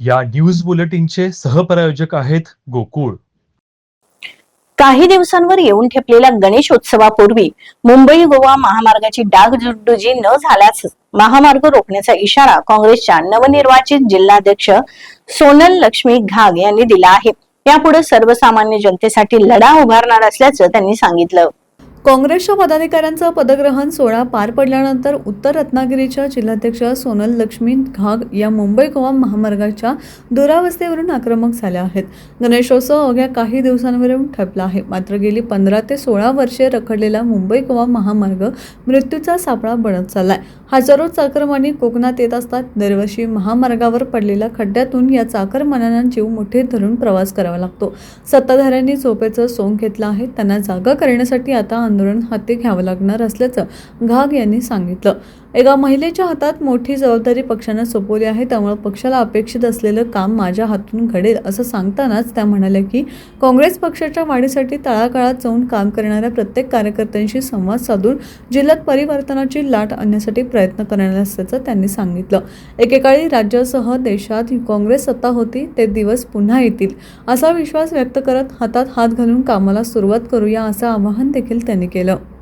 या न्यूज बुलेटिनचे सहप्रायोजक आहेत गोकुळ. काही दिवसांवर येऊन ठेपलेल्या गणेशोत्सवापूर्वी मुंबई गोवा महामार्गाची डागडुजी न झाल्यास महामार्ग रोखण्याचा इशारा काँग्रेसच्या नवनिर्वाचित जिल्हाध्यक्ष सोनल लक्ष्मी घाग यांनी दिला आहे. यापुढे सर्वसामान्य जनतेसाठी लढा उभारणार असल्याचं त्यांनी सांगितलं. काँग्रेसच्या पदाधिकाऱ्यांचं पदग्रहण सोहळा पार पडल्यानंतर उत्तर रत्नागिरीच्या जिल्हाध्यक्ष सोनल लक्ष्मी घाग या मुंबई गोवा महामार्गाच्या दुरावस्थेवरून आक्रमक झाल्या आहेत. गणेशोत्सव अवघ्या काही दिवसांवरून ठपला आहे. मात्र गेली पंधरा ते सोळा वर्षे रखडलेला मुंबई गोवा महामार्ग मृत्यूचा सापळा बनत चाललाय. हजारो चाकरमानी कोकणात येत असतात. दरवर्षी महामार्गावर पडलेल्या खड्ड्यातून या चाकरमान्यांना जीव मोठे धरून प्रवास करावा लागतो. सत्ताधाऱ्यांनी झोपेचं सोंग घेतलं आहे. त्यांना जागा करण्यासाठी आता आंदोलन हाती घ्यावं लागणार असल्याचं घाग यांनी सांगितलं. एका महिलेच्या हातात मोठी जबाबदारी पक्षानं सोपवली आहे त्यामुळे पक्षाला अपेक्षित असलेलं काम माझ्या हातून घडेल असं सांगतानाच त्या म्हणाल्या की काँग्रेस पक्षाच्या वाढीसाठी तळागाळात जाऊन काम करणाऱ्या प्रत्येक कार्यकर्त्यांशी संवाद साधून जिल्ह्यात परिवर्तनाची लाट आणण्यासाठी प्रयत्न करणार असल्याचं त्यांनी सांगितलं. एकेकाळी राज्यासह देशात काँग्रेस सत्ता होती ते दिवस पुन्हा येतील असा विश्वास व्यक्त करत हातात हात घालून कामाला सुरुवात करूया असं आवाहन देखील त्यांनी Miquelo.